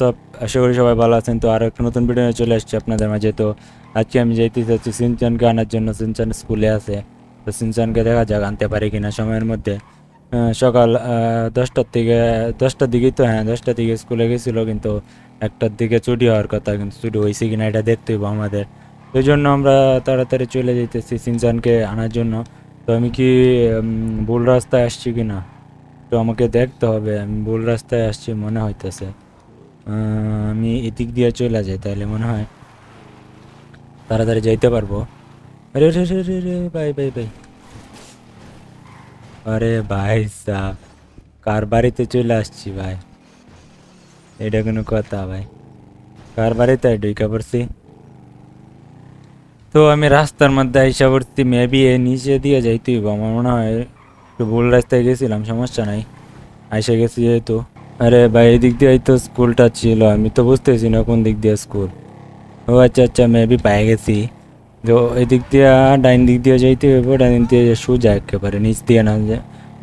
WhatsApp আশা করি সবাই ভালো আছেন। তো আরও একটা নতুন ভিডিও চলে আসছি আপনাদের মাঝে। তো আজকে আমি যাইতে চাচ্ছি সিনচানকে আনার জন্য। সিনচান স্কুলে আছে। তো সিনচানকে দেখা যাক, আনতে পারি কিনা সময়ের মধ্যে। সকাল দশটার থেকে দশটার দিকেই তো হ্যাঁ দশটার দিকে স্কুলে গেছিল, কিন্তু একটার দিকে ছুটি হওয়ার কথা, কিন্তু ছুটি হয়েছে কিনা এটা দেখতে হইব আমাদের। ওই জন্য আমরা তাড়াতাড়ি চলে যাইতেছি সিনচানকে আনার জন্য। তো আমি কি ভুল রাস্তায় আসছি কিনা? তো আমাকে দেখতে হবে, আমি ভুল রাস্তায় আসছি মনে হইতেছে। আমি এদিক দিয়ে চলে যাই তাহলে মনে হয় তাড়াতাড়ি যাইতে পারব। আরে রে রে রে রে ভাই ভাই ভাই। আরে ভাই সাহ, কার বাড়িতে চলে আসছি ভাই? এটা কোনো কথা ভাই। কার বাড়িতে ঢুকা পড়ছি? তো আমি রাস্তার মধ্যে আইসা পড়ছি মেবি এ নিচে দিয়ে যাইতে হইব। আমার মনে হয় একটু ভুল রাস্তায় গেছিলাম, সমস্যা নাই। আইসা গেছি যেহেতু। আরে ভাই এদিক দিয়ে তো স্কুলটা ছিল। আমি তো বুঝতেছি না কোন দিক দিয়ে স্কুল। ও আচ্ছা আচ্ছা মেবি পাই গেছি। তো এদিক দিয়ে ডাইন দিক দিয়ে যাইতে হইব, ডাইন দিক দিয়ে সোজা একেবারে, নিচ দিয়ে নাম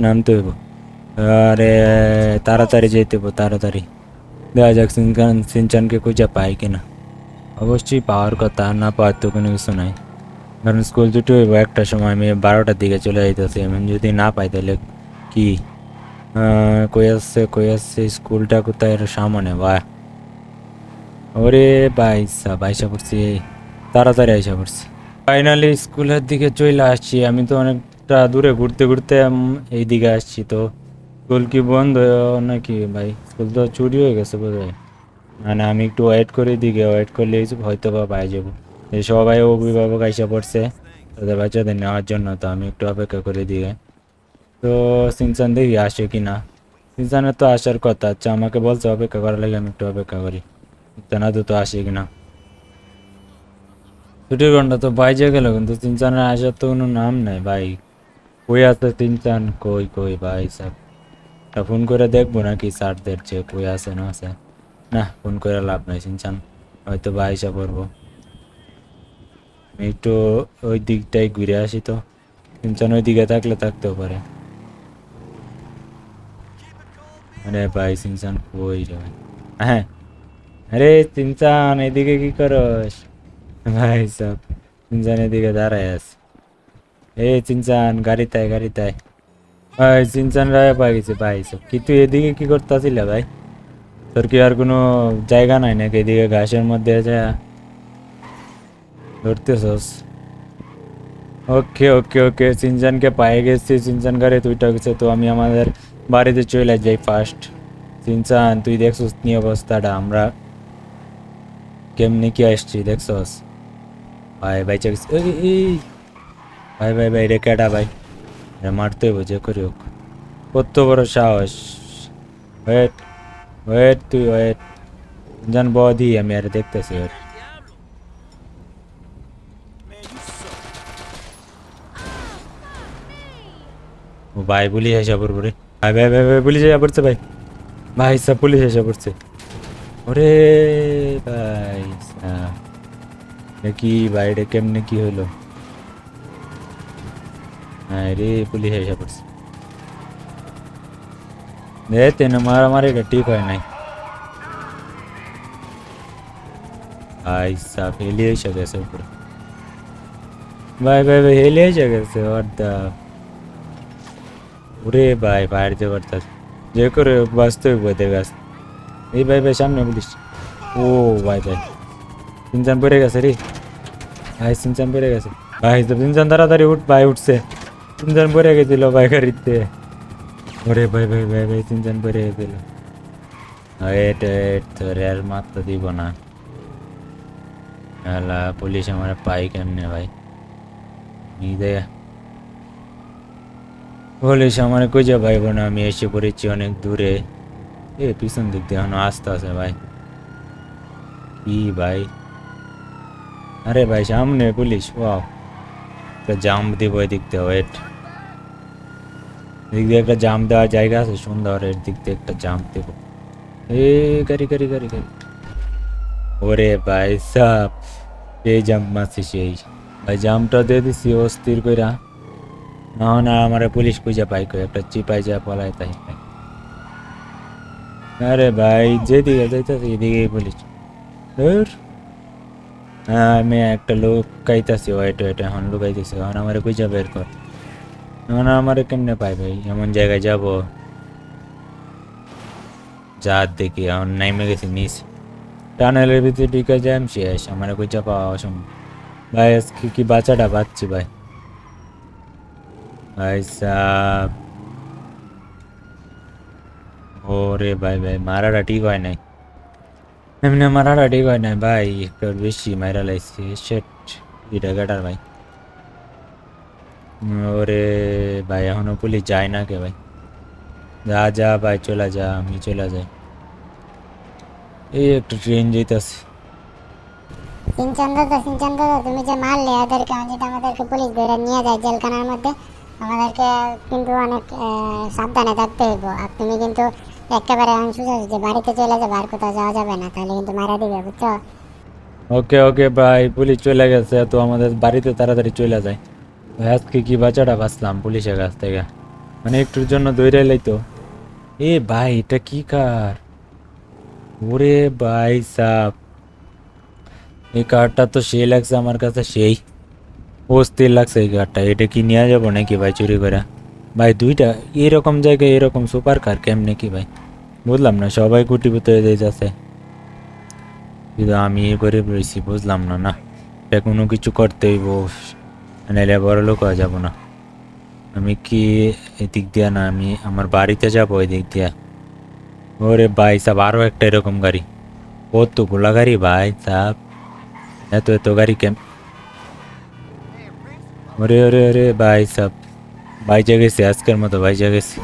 নামতে হইব। আরে তাড়াতাড়ি যাইতে হইব, তাড়াতাড়ি। দেখা যাক সিনচান সিনচানকে খুঁজে পাই কিনা। অবশ্যই পাওয়ার কথা, না পাওয়ার তো কোনো কিছু নাই। কারণ স্কুল হইব, একটা সময় আমি বারোটার দিকে চলে যাইতেছি। আমি যদি না পাই তাহলে কি? কই আসছে কই আসছে? স্কুলটা কোথায়? সামনে বা ওরে বাইসা বাইসা পড়ছি তাড়াতাড়ি আইসা পড়ছি। ফাইনালি স্কুলের দিকে চলে আসছি। আমি তো অনেকটা দূরে ঘুরতে ঘুরতে উম, এই দিকে আসছি তো। স্কুল কি বন্ধ নাকি ভাই? স্কুল তো চুরি হয়ে গেছে বোধ হয় মানে আমি একটু ওয়েট করে দিকে ওয়েট করলে হয়তো বা পাই যাব। সবাই অভিভাবক আইসা পড়ছে। তাদের বাচ্চাদের নেওয়ার জন্য তো আমি একটু অপেক্ষা করে দিকে তো সিনচান দেখি আসে কি না সিনচানের তো আসার কথা আচ্ছা আমাকে বলছে অপেক্ষা করার লাগে, আমি একটু অপেক্ষা করি। জানা তো আসে কি না ছুটির ঘণ্টা তো বাইজে গেল, কিন্তু সিনচানের আসার তো কোনো নাম নাই, ভাই। কই আছে সিনচান? কই কই, ভাই সব ফোন করে দেখব নাকি স্যারদের যে কই আছে না আছে। না, ফোন করে লাভ নাই সিনচান, হয়তো বা আইসা পড়ব একটু ওই দিকটাই ঘুরে আসি তো। সিনচান ওই দিকে থাকলে থাকতেও পারে। আরে ভাই সিনচান কই ভাই হ্যাঁ আরে সিনচান এদিকে কি করস ভাই সব সিনচান এদিকে দাঁড়ায় আছে এ চিনচান গাড়িতে গাড়িতে ভাই চিনচান রায় পাই গেছে ভাই সব কি তুই এদিকে কি করতেছিল ভাই তোর কি আর কোনো জায়গা নাই নাকি এদিকে ঘাসের মধ্যে যা ধরতেছস ওকে ওকে ওকে চিনচানকে পায়ে গেছি চিনচান গাড়ি তুইটা গেছে তো আমি আমাদের বাড়িতে চলে যাই ফার্স্ট চিনচান তুই দেখছস নি অবস্থাটা? আমরা কেমনি কি আসছি, দেখছস? ভাই ভাই চেক ভাই ভাই ভাই, রে কেডা ভাই? রে মারতে হইব, যে করি হোক কত বড় সাহস। ওয়েট ওয়েট, তুই ওয়েট। জান বদি আমি আর দেখতেছি, ওয়েট। ও ভাই পুলিশ এসে পড়ব রে। ভাই ভাই ভাই ভাই, পুলিশ এসে পড়ছে, ভাই। ভাই, সব পুলিশ এসে পড়ছে। ওরে ভাই সাব। এ কি, ভাই রে কেমনে কি হইল হ্যাঁ রে, পুলিশ এসে পড়ছে। দে তেনে মারামারি এটা ঠিক হয় নাই। ভাই সাপ হেলে এসে গেছে উপরে। ভাই ভাই ভাই হেলে এসে গেছে, অর্ধা। ওরে ভাই বাইরে করতে যে করে বাঁচতে হইব দেবে আসতে এই ভাই ভাই সামনে পুলিশ ও ভাই ভাই সিনচান পড়ে গেছে রে। ভাই সিনচান পড়ে গেছে। ভাই, তো সিনচান তাড়াতাড়ি উঠ, ভাই উঠছে। সিনচান পড়ে গেছিল ভাই গাড়িতে। ওরে ভাই ভাই ভাই ভাই সিনচান পড়ে গেছিল। এট এট তোর আর মারতে দিব না। পুলিশ আমার পাই কেমনে ভাই? নি পুলিশ আমার খুঁজে ভাই বোন আমি এসে পড়েছি অনেক দূরে। এ, পিছন দিক দিয়ে এখনও আসতে আছে ভাই। কি ভাই? আরে ভাই, সামনে পুলিশ, ওয়াও। একটা জাম দিব এদিক দিয়ে, ওয়েট। এদিক দিয়ে একটা জাম দেওয়ার জায়গা আছে সুন্দর এর দিক দিয়ে একটা জাম দেবো। এ, গাড়ি গাড়ি গাড়ি গাড়ি। ওরে ভাই, সাপ। এই জাম মারছি সেই। ভাই জামটা দিয়ে দিছি, অস্থির কইরা। না না আমার পুলিশ খুঁজে পাই কই একটা চিপাই যা পলাই তাই। আরে ভাই যেদিকে যাইতেছি এদিকেই পুলিশ। হ্যাঁ, আমি একটা লোক কাইতাছি ওয়েট ওয়েট এখন লুকাইতেছি এখন আমার খুঁজে বের কর। এখন আমার কেমনে পাই ভাই? এমন জায়গায় যাব। যা দেখি এখন নাইমে গেছি নিস টানেলের ভিতরে ঢুকে যাই আমি শেষ আমার খুঁজে পাওয়া অসম্ভব। ভাই আজকে কি বাচ্চাটা পাচ্ছি ভাই? ভাই সাহ ওরে ভাই ভাই মারাটা ঠিক হয় নাই এমনি মারাটা ঠিক হয় নাই ভাই একটু বেশি মারা লাইছি শেট দুইটা গাটার ভাই ওরে ভাই এখনও পুলিশ যায় না কে ভাই যা যা ভাই চলে যা আমি চলে যাই এই একটু ট্রেন যেতেছে সিনচান দাদা সিনচান দাদা তুমি যে মারলে ওদেরকে যদি আমাদেরকে পুলিশ ধরে নিয়ে যায় জেলখানার মধ্যে আমাদেরকে কিন্তু অনেক সাবধানে থাকতে হইব। আর তুমি কিন্তু একেবারে আমি সুযোগ যে বাড়িতে চলে যাবে, আর কোথাও যাওয়া যাবে না, তাহলে কিন্তু মারা দিবে, বুঝছ? ওকে ওকে, ভাই, পুলিশ চলে গেছে, তো আমাদের বাড়িতে তাড়াতাড়ি চলে যায়। ভাই, আজকে কি বাচ্চাটা বাঁচলাম পুলিশের কাছ থেকে? মানে একটুর জন্য দৌড়ে তো। এ ভাই, এটা কি কার? ওরে ভাই সাপ এই কারটা তো সেই লাগছে আমার কাছে, সেই। অস্থির লাগছে এই কারটা এটা কি নিয়ে যাব নাকি ভাই চুরি করে? ভাই, দুইটা এরকম জায়গায় এরকম সুপার কার কেমনে কি ভাই? বুঝলাম না, সবাই কুটিপুতে হয়ে যাচ্ছে কিন্তু আমি এ করে রয়েছি, বুঝলাম না না। এটা কোনো কিছু করতে হইব নাহলে বড় লোক হয়ে যাব না। আমি কি এদিক দিয়া না, আমি আমার বাড়িতে যাব ওই দিক দিয়া? ওরে ভাই, সাব আরও একটা এরকম গাড়ি। কতগুলা গাড়ি ভাই, সাব? এত এত গাড়ি কেম ওরে ওরে ওরে ভাই সাব বাইজা গেছি আজকের মতো বাইজা গেছি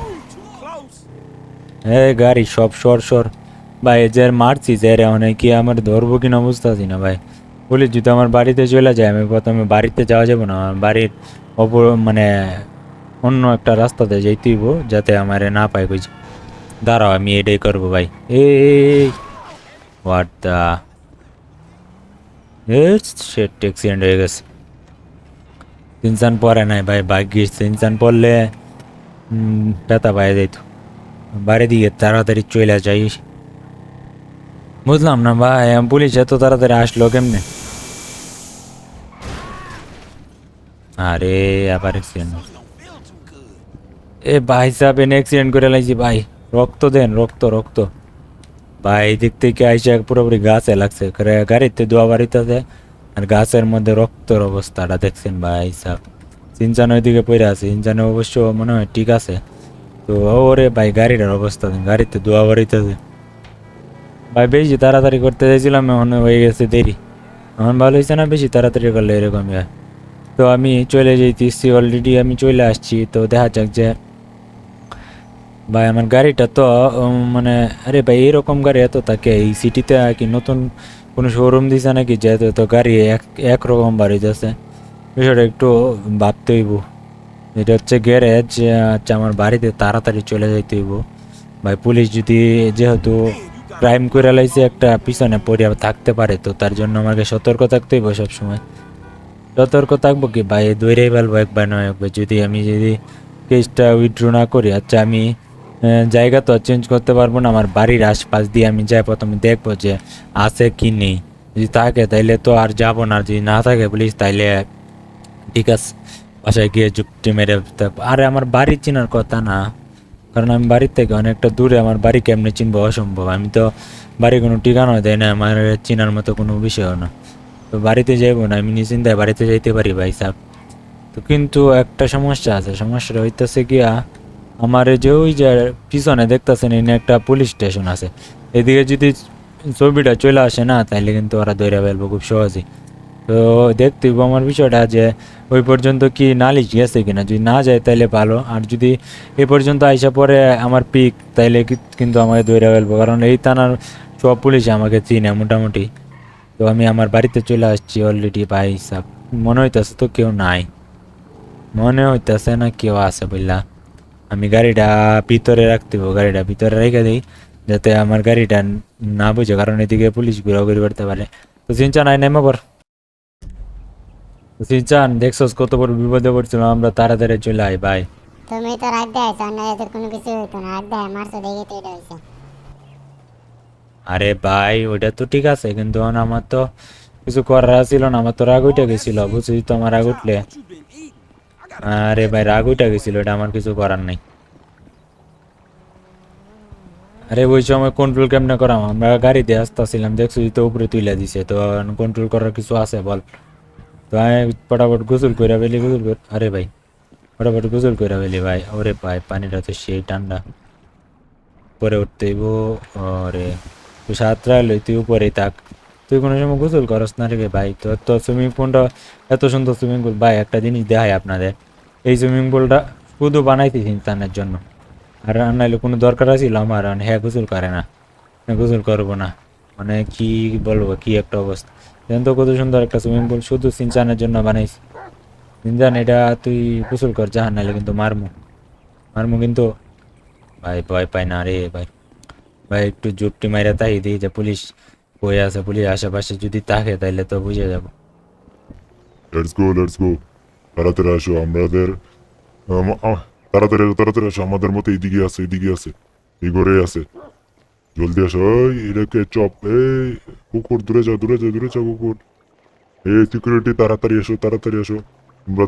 এ গাড়ি সব সর সর। ভাই যে মারছি, যে রে অনেক কি আমার ধরবো কিনা বুঝতেছি না ভাই। পুলিশ যদি আমার বাড়িতে চলে যায়, আমি প্রথমে বাড়িতে যাওয়া যাব না, আমার বাড়ির অপর মানে অন্য একটা রাস্তাতে যাইতেইব যাতে আমারে না পায় বুঝি। দাঁড়াও, আমি এটাই করব ভাই। এই হোয়াট দা অ্যাক্সিডেন্ট হয়ে গেছে। ইনসান পরে নাই ভাই ভাগ্যিস ইনসান পড়লে ব্যথা পায়ে যাইতো। বাড়ি দিকে তাড়াতাড়ি চলে যাই। বুঝলাম না ভাই, পুলিশ এত তাড়াতাড়ি আসলো কেমনে? আরে, আবার এ ভাই সাহেব, এনে অ্যাক্সিডেন্ট করে লাইছি ভাই। রক্ত দেন, রক্ত রক্ত। ভাই দিক থেকে আইসা পুরোপুরি গাছে লাগছে গাড়িতে দোয়া বাড়িতে আর গাছের মধ্যে রক্তর অবস্থাটা দেখছেন ভাই সাহেব সিনচান ওইদিকে পড়ে আছে। সিনচানে অবশ্য মনে হয় ঠিক আছে। তো ওরে ভাই গাড়িটার অবস্থা গাড়িতে দোয়া বাড়িতেছে ভাই বেশি তাড়াতাড়ি করতে চাইছিলাম, এখন হয়ে গেছে দেরি। এখন ভালো হয়েছে না বেশি তাড়াতাড়ি করলে এরকম তো আমি চলে যেতেছি অলরেডি আমি চলে আসছি। তো দেখা যাক যে ভাই আমার গাড়িটা তো মানে আরে ভাই এরকম গাড়ি এত থাকে এই সিটিতে আর কি নতুন কোনো শোরুম দিছে নাকি? যেহেতু এত গাড়ি, এক একরকম বাড়ি যাচ্ছে। বিষয়টা একটু ভাবতে হইব। এটা হচ্ছে গ্যারেজ আচ্ছা আমার বাড়িতে তাড়াতাড়ি চলে যাইতে হইব। ভাই, পুলিশ যদি যেহেতু ক্রাইম করে লাইছে, একটা পিছনে পড়ে থাকতে পারে, তো তার জন্য আমাকে সতর্ক থাকতে হইব সবসময়। সতর্ক থাকব কি? ভাই দৌড়েই ফেলব একবার নয় একবার। যদি আমি যদি কেসটা উইথড্র না করি আচ্ছা আমি জায়গা তো চেঞ্জ করতে পারব না। আমার বাড়ির আশপাশ দিয়ে আমি যাই, প্রথমে দেখব যে আছে কি নেই। যদি থাকে তাইলে তো আর যাব না। যদি না থাকে প্লিজ তাইলে ঠিক আছে, বাসায় গিয়ে যুক্তি মেরে আরে আমার বাড়ি চেনার কথা না। কারণ আমি বাড়ির থেকে অনেকটা দূরে, আমার বাড়ি কেমনে চিনবো? অসম্ভব। আমি তো বাড়ি কোনো ঠিকানা দেয় না, আমার চেনার মতো কোনো বিষয়ও না। তো বাড়িতে যাইবো না, আমি নিশ্চিন্তায় বাড়িতে যাইতে পারি ভাই সাহেব। তো কিন্তু একটা সমস্যা আছে। সমস্যাটা হইতেছে গিয়া আমার যে ওই যে পিছনে দেখতেছেন, এনে একটা পুলিশ স্টেশন আছে। এদিকে যদি ছবিটা চলে আসে না তাহলে কিন্তু ওরা দৌড়ে ফেলব খুব সহজেই। তো দেখতে হইবো আমার বিষয়টা যে, ওই পর্যন্ত কি নালিশ গেছে কিনা? যদি না যায় তাহলে ভালো। আর যদি এ পর্যন্ত আইসা পরে আমার পিক, তাইলে কিন্তু আমাকে দৌড়ে ফেলব। কারণ এই থানার সব পুলিশ আমাকে চিনে মোটামুটি। তো আমি আমার বাড়িতে চলে আসছি অলরেডি ভাই সাহেব মনে হইতেছে তো কেউ নাই। মনে হইতেছে না কেউ আছে বুঝলা আমি গাড়িটা ভিতরে রাখতে গাড়িটা ভিতরে রেখে দিই যাতে আমার গাড়িটা না বুঝে কারণ এদিকে পুলিশ ঘোরাঘুরি করতে পারে। তো সিনচান আই নেমে পর। সিনচান দেখছোস কত বড় বিপদে পড়ছিল আমরা তাড়াতাড়ি চলে আই ভাই তুমি তো দেয় না এদের কোনো কিছু হইতো না দেয় দেখে তো এটা হয়েছে আরে ভাই ওইটা তো ঠিক আছে কিন্তু আমার তো কিছু করার ছিল না আমার তো রাগ উঠে গেছিল বুঝছি তো আমার রাগ উঠলে। আরে ভাই, রাগ উঠে গেছিল, এটা আমার কিছু করার নেই। আরে, ওই সময় কন্ট্রোল কেমনে করাম? আমরা গাড়িতে আসতেছিলাম, দেখছি তো উপরে তুলে দিছে, তো কন্ট্রোল করার কিছু আছে, বল। তো আমি ফটাফট গোসল করে ফেলি, গোসল আরে ভাই ফটাফট গোসল করে ফেলি, ভাই। ওরে ভাই, পানিটা তো সেই ঠান্ডা। পরে উঠতেইব ওরে তুই সাতটা লই তুই উপরে থাক। তুই কোনো সময় গোসল করস না রে ভাই তো তো সুইমিং পুলটা এত সুন্দর সুইমিং পুল ভাই, একটা জিনিস দেখাই আপনাদের। এই সুইমিং পুলটা শুধু বানাইতেছি স্নানের জন্য। আর নাইলে কোনো দরকার আছিল আমার? হ্যাঁ গোসল করে না। গোসল করব না। মানে কি বলব, কি একটা অবস্থা। দেখেন তো কত সুন্দর একটা সুইমিং পুল শুধু সিনচানের জন্য বানাইছি। সিনচান, এটা তুই গোসল কর, জাহান, নাইলে কিন্তু মারমু। মারমু কিন্তু, ভাই, ভয় পাই না রে ভাই। ভাই, একটু জুপটি মাইরা তাই দিই যে পুলিশ কই আছে, পুলিশ আশেপাশে যদি থাকে তাইলে তো বুঝে যাব। লেটস গো লেটস গো তারা আসো আমাদের আসো আমাদের মতো এইদিকে আছে এইদিকে আছে, এই ঘরে আছে। জলদি আসো এটাকে চপ, এই, কুকুর, দূরে দূরে দূরে কুকুর। সিকিউরিটি তাড়াতাড়ি এসো তাড়াতাড়ি এসো আমরা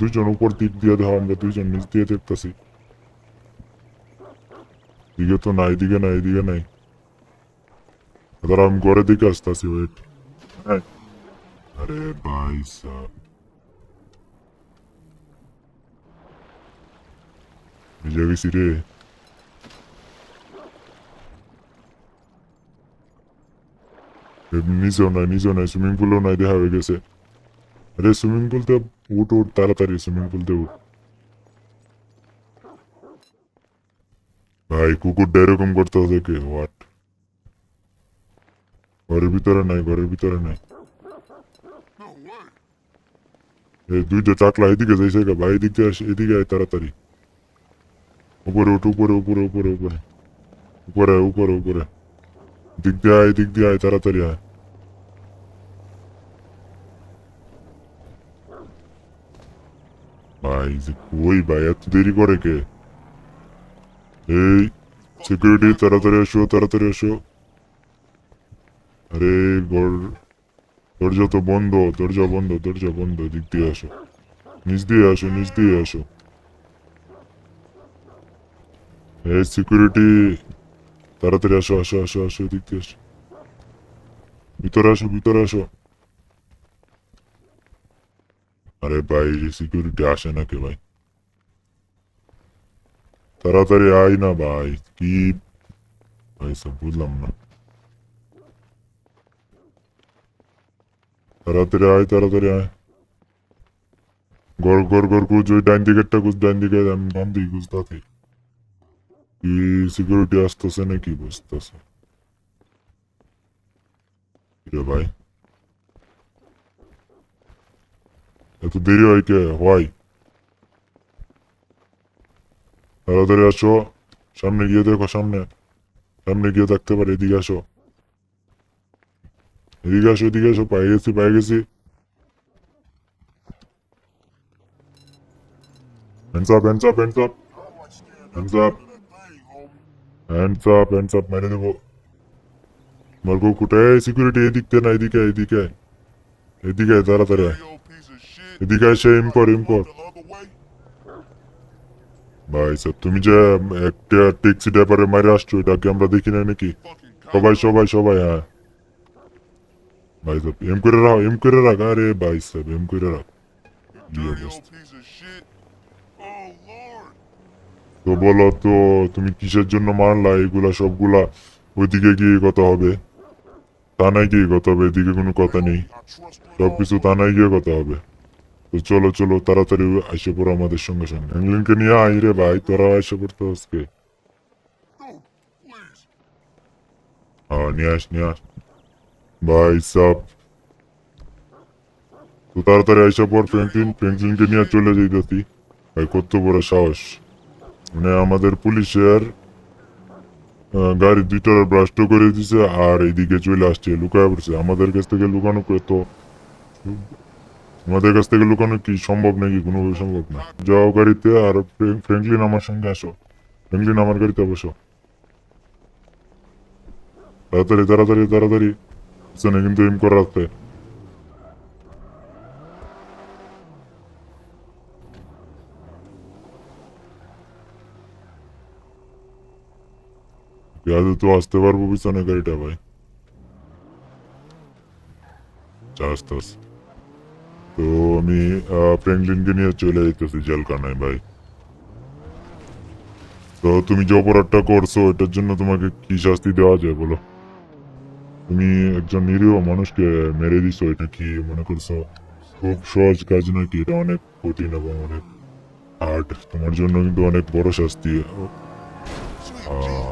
দুজন উপর দিক দিয়ে দেখো, আমরা দুজন নিচ দিয়ে দেখতেছি। দিকে তো নাই দিকে নাই দিকে নাই। তারা আমি ঘরের দিকে আসতেছি ওয়েট হ্যাঁ। আরে ভাই সাহেব já vi si det. নিচে নাই নিচে নাই সুইমিং পুলও নাই দেখা হয়ে গেছে আরে সুইমিং পুলতে উঠ উঠ তাড়াতাড়ি সুইমিং পুলতে উঠ ভাই কুকুরটা এরকম করতে হবে কে হোয়াট ঘরের ভিতরে নাই ঘরের ভিতরে নাই এই দুইটা চাকলা এদিকে যাইছে ভাই এদিকে আস এদিকে আয় তাড়াতাড়ি উপরে উঠ, উপরে উপরে উপরে উপরে। উপরে উপরে উপরে। দিক দিয়ে আয়, দিক দিয়ে আয়, তাড়াতাড়ি আয়। ভাই, যে কই ভাই, এত দেরি করে কে? এই সিকিউরিটি তাড়াতাড়ি আসো তাড়াতাড়ি আসো আরে, ঘর, দরজা তো বন্ধ, দরজা বন্ধ দরজা বন্ধ, দিক দিয়ে আসো। নিচ দিয়ে আসো, নিচ দিয়ে আসো। এই সিকিউরিটি তাড়াতাড়ি আসো আসো আসো আসো দিক দিয়ে আসো। ভিতরে আসো ভিতরে আসো। আরে ভাই সিকিউরিটি আসে না কে ভাই। তাড়াতাড়ি আয় না, ভাই, কি? ভাই, সব বুঝলাম না। তাড়াতাড়ি আয় তাড়াতাড়ি আয়। গড় গড় গড় কুচ ওই ডাইন দিকেরটা কুচ ডাইন দিকে ডান দিকে কুচ তাতে কি সিকিউরিটি আসতেছে নাকি বুঝতেছে ভাই এত দেরি হয় কে হয় তাড়াতাড়ি আসো সামনে গিয়ে দেখো সামনে সামনে গিয়ে দেখতে পারে এদিকে আসো এদিকে আসো এদিকে আসো পাই গেছি পাই গেছি hands up hands up hands up hands up hands up hands up মেরে দেবো কুকুরটা এই সিকিউরিটি এদিকে না এদিকে এদিকে। এদিকে তাড়াতাড়ি। এদিকে এসে ইম কর ইম কর ভাই স্যার তুমি যে একটা ট্যাক্সি ড্রাইভারে মারে আসছো এটাকে আমরা সবাই সবাই সবাই হ্যাঁ ভাই সাহেব এম করে রাখ এম করে রাখ আরে ভাই সাহেব এম করে রাখ তো বলো তো, তুমি কিসের জন্য মারলা? এগুলা সবগুলা ওইদিকে গিয়ে কথা হবে। থানায় গিয়ে কথা হবে, এদিকে কোনো কথা নেই। সবকিছু থানায় গিয়ে কথা হবে। তো চলো চলো, তাড়াতাড়ি এসে পড়ো আমাদের সঙ্গে সঙ্গে। ইংল্যান্ডকে নিয়ে আই রে ভাই তোরা এসে পড়তো আজকে। হ্যাঁ নিয়ে আস নিয়ে আস। ভাই, সাব। তো তাড়াতাড়ি এসে পর ফ্র্যাঙ্কলিন ফ্র্যাঙ্কলিনকে নিয়ে চলে যাই যাইতেছি। ভাই, কত বড় সাহস। মানে আমাদের পুলিশের গাড়ি দুইটা ব্রাস্ট করে দিছে আর এইদিকে চলে আসছে, লুকায় পড়ছে। আমাদের কাছ থেকে লুকানো তো আমাদের কাছ থেকে লুকানো কি সম্ভব নাকি? কোনোভাবে সম্ভব না। যাও গাড়িতে আর ফ্র্যাঙ্ক- ফ্র্যাঙ্কলিন আমার সঙ্গে আসো। ফ্র্যাঙ্কলিন আমার গাড়িতে বসো। তাড়াতাড়ি তাড়াতাড়ি তাড়াতাড়ি। কিন্তু এম করা আছে পেঁয়াজে তো আসতে পারব পিছনে গাড়িটা ভাই। তো আমি ফ্র্যাঙ্কলিনকে নিয়ে চলে যেতেছি জেলখানায় ভাই। তো তুমি যে অপরাধটা করছ এটার জন্য তোমাকে কি শাস্তি দেওয়া যায় বলো? তুমি একজন নিরীহ মানুষকে মেরে দিছো এটা কি মনে করছ? খুব সহজ কাজ নাকি এটা অনেক কঠিন এবং অনেক হার্ড তোমার জন্য কিন্তু অনেক বড় শাস্তি। আহ,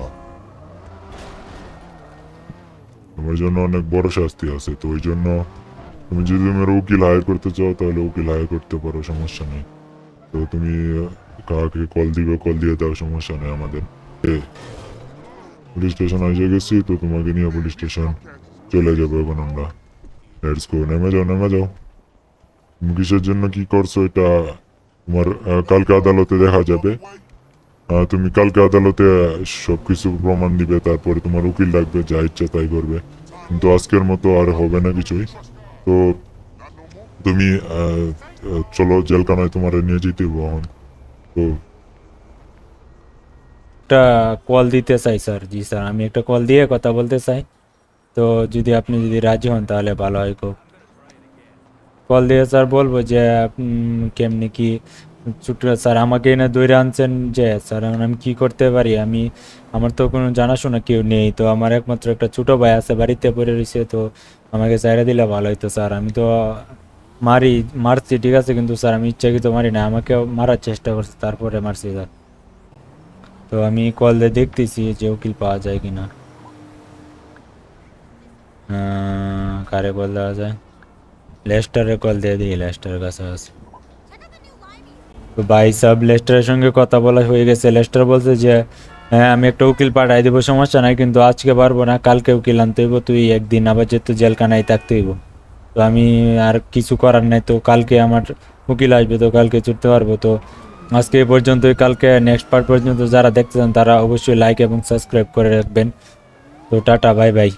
তোমার জন্য অনেক বড় শাস্তি আছে, তো ওই জন্য তুমি যদি তোমার উকিল হায়ার করতে চাও, তাহলে উকিল হায়ার করতে পারো, সমস্যা নেই। তো তুমি কাকে কল দিবে কল দিয়ে দাও, সমস্যা নেই আমাদের। পুলিশ স্টেশন এসে গেছি, তো তোমাকে নিয়ে পুলিশ স্টেশন চলে যাব এখন আমরা। লেটস গো নেমে যাও নেমে যাও। তুমি কিসের জন্য কি করছ, এটা তোমার কালকে আদালতে দেখা যাবে। তুমি কালকে আদালতে সব কিছু প্রমাণ দিবে, তারপরে তোমার উকিল ডাকবে, যা ইচ্ছা তাই করবে। কিন্তু আজকের মতো আর হবে না কিছুই। তো তুমি চলো জেলখানায় তোমার নিয়ে যেতে এখন। তো একটা কল দিতে চাই, স্যার। জি, স্যার, আমি একটা কল দিয়ে কথা বলতে চাই। তো যদি আপনি যদি রাজি হন, তাহলে ভালো হয় খুব। কল দিয়ে স্যার বলব যে কেমনি কি ছোট স্যার আমাকে এনে দৌড়ে আনছেন যে, স্যার আমি কি করতে পারি? আমি, আমার তো কোনো জানাশোনা কেউ নেই, তো আমার একমাত্র একটা ছোটো ভাই আছে, বাড়িতে পড়ে রয়েছে তো আমাকে চাইরা দিলে ভালো হতো স্যার। আমি তো মারি, মারছি, ঠিক আছে, কিন্তু, স্যার, আমি ইচ্ছাকৃত মারি না। আমাকে মারার চেষ্টা করছি, তারপরে মারছি, স্যার। তো আমি কল দিয়ে দেখতেছি যে উকিল পাওয়া যায় কি না কারে কল দেওয়া যায়? লেস্টারে কল দিয়ে দিই, লেস্টারের কাছে আছে। তো ভাই সাহেব, লেস্টারের সঙ্গে কথা বলা হয়ে গেছে। লেস্টার বলছে যে হ্যাঁ আমি একটা উকিল পাঠাই দেবো, সমস্যা নাই, কিন্তু আজকে পারব না, কালকে উকিল আনতে হইব, তুই একদিন আবার যেহেতু জেলখানায় থাকতে হইব। তো আমি আর কিছু করার নাই, তো কালকে আমার উকিল আসবে, তো কালকে ছুটতে পারব। তো আজকে এই পর্যন্তই, কালকে নেক্সট পার্ট পর্যন্ত যারা দেখতে চান, তারা অবশ্যই লাইক এবং সাবস্ক্রাইব করে রাখবেন। তো টাটা বাই বাই